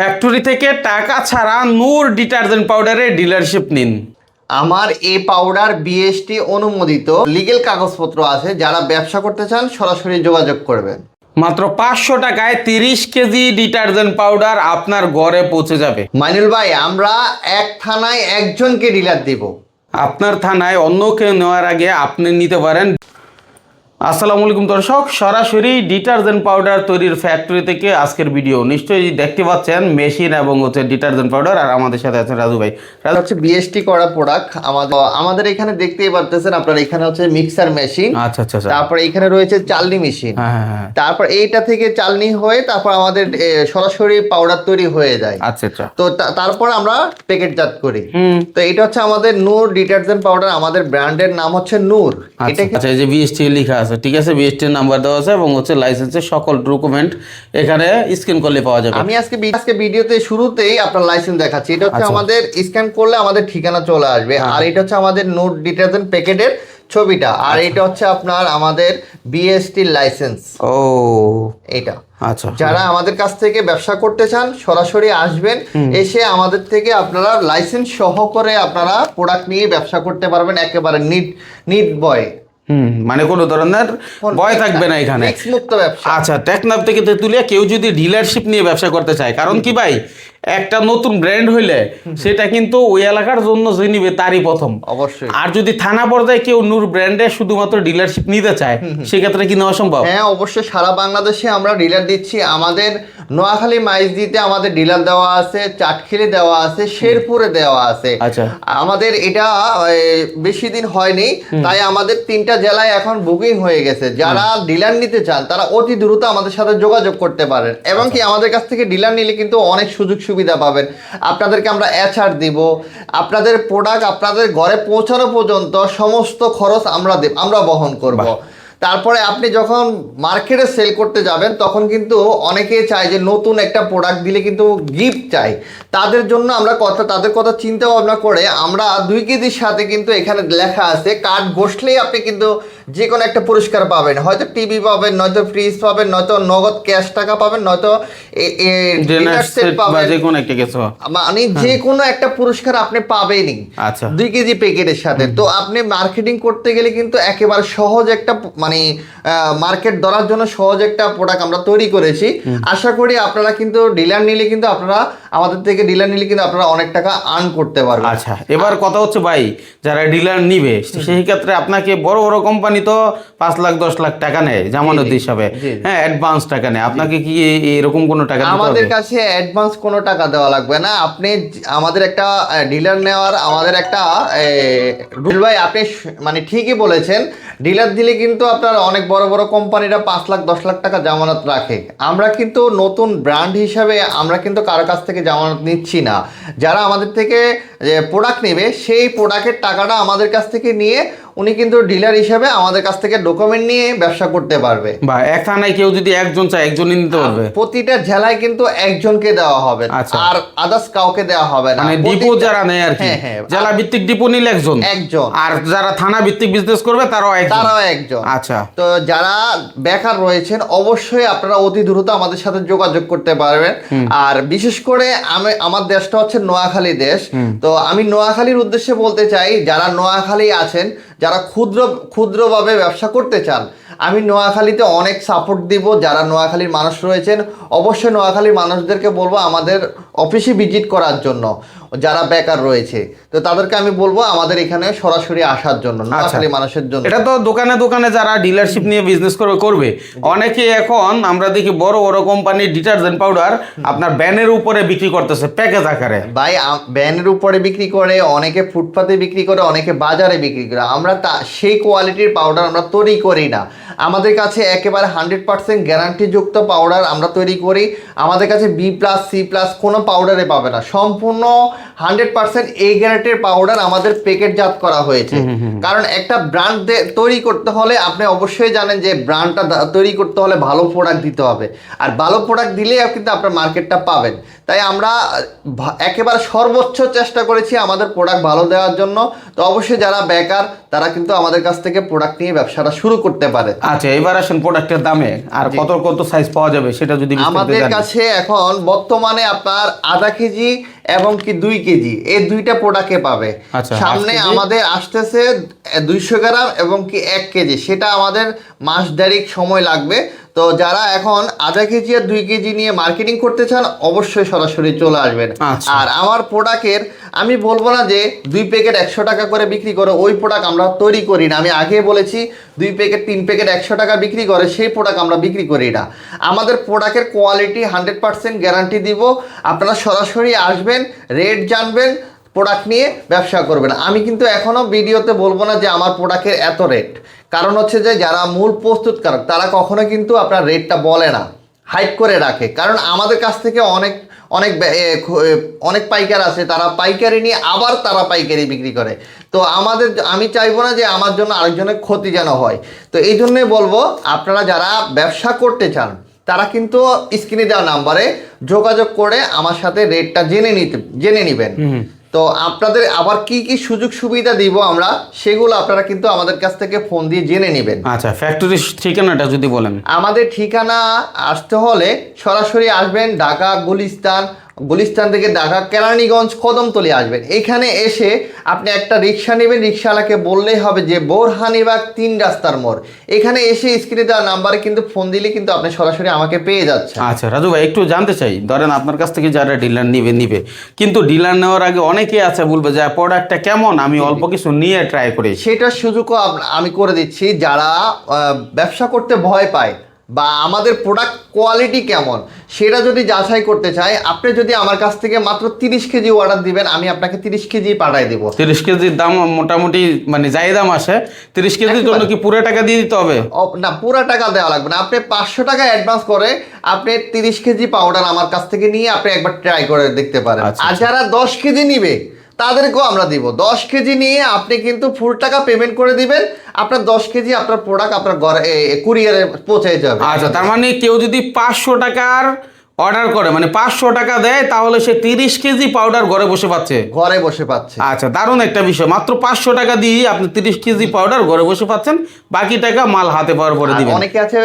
Factory থেকে টাকা ছাড়া নূর ডিটারজেন্ট পাউডারের ডিলারশিপ নিন। আমার এই পাউডার বিএসটি অনুমোদিত লিগেল কাগজপত্র আছে যারা ব্যবসা করতে চান সরাসরি যোগাযোগ করবেন। মাত্র পাঁচশো টাকায় তিরিশ কেজি ডিটারজেন্ট পাউডার আপনার ঘরে পৌঁছে যাবে। মাইনুল ভাই আমরা এক থানায় একজনকে ডিলার দিব। আপনার থানায় অন্য কেউ নেওয়ার আগে আপনি নিতে পারেন আসসালামু আলাইকুম দর্শক সরাসরি ডিটারজেন্ট পাউডার তৈরির ফ্যাক্টরি থেকে আজকের ভিডিও নিশ্চয়ই দেখতে পাচ্ছেন মেশিন এবং হচ্ছে ডিটারজেন্ট পাউডার আর আমাদের সাথে আছেন রাজু ভাই। এটা হচ্ছে বিএসটি করা প্রোডাক্ট আমাদের আমাদের এখানে দেখতেই পারতেছেন আপনার এখানে হচ্ছে মিক্সার মেশিন আচ্ছা আচ্ছা আচ্ছা। তারপর এখানে রয়েছে চালনি মেশিন হ্যাঁ হ্যাঁ হ্যাঁ। তারপর এইটা থেকে চালনি হয়ে তারপর আমাদের সরাসরি পাউডার তৈরি হয়ে যায়। আচ্ছা আচ্ছা। তো তারপর আমরা প্যাকেটজাত করি। তো এটা হচ্ছে আমাদের নূর ডিটারজেন্ট পাউডার আমাদের ব্র্যান্ডের নাম হচ্ছে নূর। আচ্ছা এটা আচ্ছা এই যে বিএসটি লেখা আছে ঠিক আছে? বিএসটি নাম্বার দেওয়া আছে এবং হচ্ছে লাইসেন্সের সকল ডকুমেন্ট এখানে স্ক্যান করলে পাওয়া যাবে। আমি আজকে আজকে ভিডিওতে শুরুতেই আপনার লাইসেন্স দেখাচ্ছি। এটা হচ্ছে আচ্ছা। আমাদের স্ক্যান করলে আমাদের ঠিকানা চলে আসবে। হ্যাঁ। আর এটা হচ্ছে আমাদের নোট ডিটারজেন্ট প্যাকেটের ছবিটা। আর আচ্ছা। এটা হচ্ছে আপনার আমাদের বিএসটি লাইসেন্স ও। এটা আচ্ছা। যারা আমাদের কাছ থেকে ব্যবসা করতে চান সরাসরি আসবেন। এসে আমাদের থেকে আপনারা লাইসেন্স সহ করে আপনারা প্রোডাক্ট নিয়ে ব্যবসা করতে পারবেন। একেবারে নিট নিট বয় হুম মানে কোনো ধরনের ভয় থাকবে না এখানে। আচ্ছা টেকনাফ থেকে তেঁতুলিয়া কেউ যদি ডিলারশিপ নিয়ে ব্যবসা করতে চায় কারণ কি ভাই? একটা নতুন ব্র্যান্ড হইলে সেটা কিন্তু ওই এলাকার জন্য যে নিবে তারই প্রথম। অবশ্যই। আর যদি থানা পর্যায়ে কেউ নূর ব্র্যান্ডে শুধুমাত্র ডিলারশিপ নিতে চায় সেক্ষেত্রে কি নেওয়া সম্ভব? হ্যাঁ অবশ্যই সারা বাংলাদেশে আমরা ডিলার দিচ্ছি। আমাদের নোয়াখালী মাইজদিতে আমাদের ডিলার দেওয়া আছে চাটখিলে দেওয়া আছে শেরপুরে দেওয়া আছে। আচ্ছা। আমাদের এটা বেশি দিন হয়নি তাই আমাদের তিনটা জেলায় এখন বুকিং হয়ে গেছে। যারা ডিলার নিতে চান তারা অতি দ্রুত আমাদের সাথে যোগাযোগ করতে পারেন। এবং কি আমাদের কাছ থেকে ডিলার নিলে কিন্তু অনেক সুযোগ সুবিধা পাবেন। আপনাদেরকে আমরা অ্যাচার দিব। আপনাদের প্রোডাক্ট আপনাদের ঘরে পৌঁছানো পর্যন্ত সমস্ত খরচ আমরা দেব আমরা বহন করব। তারপরে আপনি যখন মার্কেটে সেল করতে যাবেন তখন কিন্তু অনেকেই চায় যে নতুন একটা প্রোডাক্ট দিলে কিন্তু গিফট চাই। তাদের জন্য আমরা কথা তাদের কথা চিন্তা ভাবনা করে আমরা দুই কেজির সাথে কিন্তু এখানে লেখা আছে কার্ড বসলেই আপনি কিন্তু যে কোনো একটা পুরস্কার পাবেন। হয়তো টিভি পাবেন নয়তো ফ্রিজ পাবেন নয়তো নগদ ক্যাশ টাকা পাবেন নয়তো মানে যে কোনো একটা পুরস্কার আপনি পাবেনই। আচ্ছা। দুই কেজি প্যাকেটের সাথে। তো আপনি মার্কেটিং করতে গেলে কিন্তু একেবারে সহজ একটা মানে মার্কেট ধরার জন্য সহজ একটা প্রোডাক্ট আমরা তৈরি করেছি। আশা করি আপনারা কিন্তু ডিলার নিলে কিন্তু আপনারা আমাদের থেকে ডিলার নিলে কিন্তু আপনারা অনেক টাকা আর্ন করতে পারবেন। আচ্ছা এবার কথা হচ্ছে ভাই যারা ডিলার নিবে সেই ক্ষেত্রে আপনাকে বড় বড় কোম্পানি তো পাঁচ লাখ দশ লাখ টাকা নেয় জামানত হিসাবে। হ্যাঁ অ্যাডভান্স টাকা নেয়। আপনাকে কি এরকম কোনো টাকা আমাদের কাছে অ্যাডভান্স কোনো টাকা দেওয়া লাগবে না। আপনি আমাদের একটা ডিলার নেওয়ার আমাদের একটা রুল ভাই আপনি মানে ঠিকই বলেছেন। ডিলার দিলে কিন্তু আপনার অনেক বড় বড় কোম্পানিরা পাঁচ লাখ দশ লাখ টাকা জামানত রাখে। আমরা কিন্তু নতুন ব্র্যান্ড হিসাবে আমরা কিন্তু কারও কাছ থেকে জামানত নিচ্ছি না। যারা আমাদের থেকে প্রোডাক্ট নেবে সেই প্রোডাক্টের টাকাটা আমাদের কাছ থেকে নিয়ে উনি কিন্তু ডিলার হিসাবে আমাদের কাছ থেকে ডকুমেন্ট নিয়ে ব্যবসা করতে পারবে। বা এক থানায় কেউ যদি একজন চায় একজনই নিতে পারবে। প্রতিটা জেলায় কিন্তু একজনকে দেওয়া হবে আচ্ছা। আর আদার্স কাউকে দেওয়া হবে না। মানে ডিপো যারা নেয় আর কি। হ্যাঁ, হ্যাঁ। জেলা ভিত্তিক ডিপো নিলে একজন। একজন। আর যারা থানা ভিত্তিক বিজনেস করবে তারাও একজন। তারাও একজন। আচ্ছা। তো যারা বেকার রয়েছেন অবশ্যই আপনারা অতি দ্রুত আমাদের সাথে যোগাযোগ করতে পারবেন। আর বিশেষ করে আমি আমার দেশটা হচ্ছে নোয়াখালী দেশ। তো আমি নোয়াখালীর উদ্দেশ্যে বলতে চাই যারা নোয়াখালী আছেন যারা ক্ষুদ্র, ক্ষুদ্রভাবে ব্যবসা করতে চান, আমি নোয়াখালীতে অনেক সাপোর্ট দিব যারা নোয়াখালীর মানুষ রয়েছেন। অবশ্যই নোয়াখালীর মানুষদেরকে বলব আমাদের অফিসে ভিজিট করার জন্য। যারা বেকার রয়েছে তো তাদেরকে আমি বলব আমাদের এখানে সরাসরি আসার জন্য নোয়াখালী মানুষের জন্য। এটা তো দোকানে দোকানে যারা ডিলারশিপ নিয়ে বিজনেস করবে। করবে অনেকে এখন আমরা দেখি বড় বড় কোম্পানির ডিটারজেন্ট পাউডার আপনার ব্যানের উপরে বিক্রি করতেছে প্যাকেজ আকারে। ভাই ব্যানের উপরে বিক্রি করে অনেকে ফুটপাতে বিক্রি করে অনেকে বাজারে বিক্রি করে। আমরা তা সেই কোয়ালিটির পাউডার আমরা তৈরি করি না। আমাদের কাছে একেবারে হান্ড্রেড পার্সেন্ট গ্যারান্টিযুক্ত পাউডার আমরা তৈরি করি। আমাদের কাছে বি প্লাস সি প্লাস কোনো পাউডারে পাবে না। সম্পূর্ণ হান্ড্রেড পার্সেন্ট এ গ্যারেটের পাউডার আমাদের প্যাকেটজাত করা হয়েছে। কারণ একটা ব্র্যান্ড তৈরি করতে হলে আপনি অবশ্যই জানেন যে ব্র্যান্ডটা তৈরি করতে হলে ভালো প্রোডাক্ট দিতে হবে। আর ভালো প্রোডাক্ট দিলে কিন্তু আপনার মার্কেটটা পাবেন। তাই আমরা একেবারে সর্বোচ্চ চেষ্টা করেছি আমাদের প্রোডাক্ট ভালো দেওয়ার জন্য। তো অবশ্যই যারা বেকার তারা কিন্তু আমাদের কাছ থেকে প্রোডাক্ট নিয়ে ব্যবসাটা শুরু করতে পারে। পারে আচ্ছা এবার আসেন প্রোডাক্টের দামে। আর কত কত সাইজ পাওয়া যাবে সেটা যদি আমাদের কাছে এখন বর্তমানে আপনার আধা কেজি এবং কি দুই কেজি। এই দুইটা প্রোডাক্টে পাবে। আচ্ছা, সামনে আমাদের আসতেছে দুইশো গ্রাম এবং কি এক কেজি। সেটা আমাদের মাস দেড়েক সময় লাগবে। তো যারা এখন আধা কেজি আর দুই কেজি নিয়ে মার্কেটিং করতে চান অবশ্যই সরাসরি চলে আসবেন। আচ্ছা। আর আমার প্রোডাক্টের আমি বলব না যে দুই প্যাকেট একশো টাকা করে বিক্রি করে ওই প্রোডাক্ট আমরা তৈরি করি না। আমি আগে বলেছি দুই প্যাকেট তিন প্যাকেট একশো টাকা বিক্রি করে সেই প্রোডাক্ট আমরা বিক্রি করি না। আমাদের প্রোডাক্টের কোয়ালিটি হান্ড্রেড পার্সেন্ট গ্যারান্টি দিব। আপনারা সরাসরি আসবেন রেট জানবেন প্রোডাক্ট নিয়ে ব্যবসা করবেন। আমি কিন্তু এখনও ভিডিওতে বলব না যে আমার প্রোডাক্টের এত রেট কারণ হচ্ছে যে যারা মূল প্রস্তুতকারক, তারা কখনো কিন্তু আপনার রেটটা বলে না। হাইট করে রাখে। কারণ আমাদের কাছ থেকে অনেক অনেক অনেক পাইকার আছে। তারা পাইকারি নিয়ে আবার তারা পাইকারি বিক্রি করে। তো আমাদের আমি চাইব না যে আমার জন্য আরেকজনের ক্ষতি যেন হয়। তো এই জন্যই বলব, আপনারা যারা ব্যবসা করতে চান, তারা কিন্তু স্ক্রিনে দেওয়া নাম্বারে যোগাযোগ করে আমার সাথে রেটটা জেনে নিতে, জেনে নেবেন। তো আপনাদের আবার কি কি সুযোগ সুবিধা দিব আমরা সেগুলো আপনারা কিন্তু আমাদের কাছ থেকে ফোন দিয়ে জেনে নেবেন। আচ্ছা ফ্যাক্টরির ঠিকানাটা যদি বলেন। আমাদের ঠিকানা আসতে হলে সরাসরি আসবেন ঢাকা গুলিস্তান গুলিস্তান থেকে ঢাকা কেরানীগঞ্জ কদমতলি আসবেন। এখানে এসে আপনি একটা রিক্সা নেবেন রিক্সাওয়ালাকে বললেই হবে যে বোরহানিবাগ তিন রাস্তার মোড়। এখানে এসে স্ক্রিনে দেওয়া নাম্বারে কিন্তু ফোন দিলে কিন্তু আপনি সরাসরি আমাকে পেয়ে যাচ্ছেন। আচ্ছা রাজু ভাই একটু জানতে চাই। ধরেন আপনার কাছ থেকে যারা ডিলার নিবে নিবে। কিন্তু ডিলার নেওয়ার আগে অনেকেই আছে বলবে যে প্রোডাক্টটা কেমন? আমি অল্প কিছু নিয়ে ট্রাই করি সেটার সুযোগও আমি করে দিচ্ছি। যারা ব্যবসা করতে ভয় পায় বা আমাদের প্রোডাক্ট কোয়ালিটি কেমন সেটা যদি যাচাই করতে চায় আপনি যদি আমার কাছ থেকে মাত্র তিরিশ কেজি অর্ডার দিবেন আমি আপনাকে তিরিশ কেজি পাঠাই দেবো। তিরিশ কেজির দাম মোটামুটি মানে যাই দাম আসে তিরিশ কেজির জন্য কি পুরো টাকা দিয়ে দিতে হবে? না পুরো টাকা দেওয়া লাগবে না। আপনি পাঁচশো টাকা অ্যাডভান্স করে আপনি তিরিশ কেজি পাউডার আমার কাছ থেকে নিয়ে আপনি একবার ট্রাই করে দেখতে পারেন। আচ্ছা, আর যারা দশ কেজি নিবে তাদেরকেও আমরা দিব। দশ কেজি নিয়ে আপনি কিন্তু ফুল টাকা পেমেন্ট করে দিবেন। আপনার দশ কেজি আপনার প্রোডাক্ট আপনার ঘরে কুরিয়ারে পৌঁছে যাবে। আচ্ছা তার মানে কেউ যদি পাঁচশো টাকার অর্ডার করে মানে পাঁচশো টাকা দেয় তাহলে সে তিরিশ কেজি পাউডার ঘরে বসে পাচ্ছে। ঘরে বসে পাচ্ছে। আচ্ছা দারুণ একটা বিষয়। মাত্র পাঁচশো টাকা দিয়ে আপনি তিরিশ কেজি পাউডার ঘরে বসে পাচ্ছেন। বাকি টাকা মাল হাতে পাওয়ার পরে দিবেন। অনেকে আছে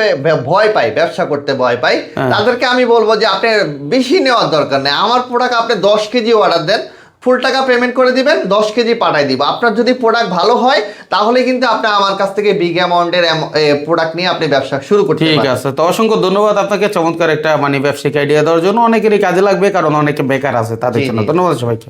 ভয় পায় ব্যবসা করতে ভয় পায়। হ্যাঁ। তাদেরকে আমি বলব যে আপনি বেশি নেওয়ার দরকার নেই। আমার প্রোডাক্ট আপনি দশ কেজি অর্ডার দেন ফুল টাকা পেমেন্ট করে দিবেন দশ কেজি পাঠাই দিব। আপনার যদি প্রোডাক্ট ভালো হয় তাহলে কিন্তু আপনি আমার কাছ থেকে বিগ অ্যামাউন্টের প্রোডাক্ট নিয়ে আপনি ব্যবসা শুরু করতে ঠিক আছে। তো অসংখ্য ধন্যবাদ আপনাকে। চমৎকার একটা মানে ব্যবসায়িক আইডিয়া দেওয়ার জন্য। অনেকেরই কাজে লাগবে কারণ অনেকে বেকার আছে তাদের জন্য। ধন্যবাদ সবাইকে।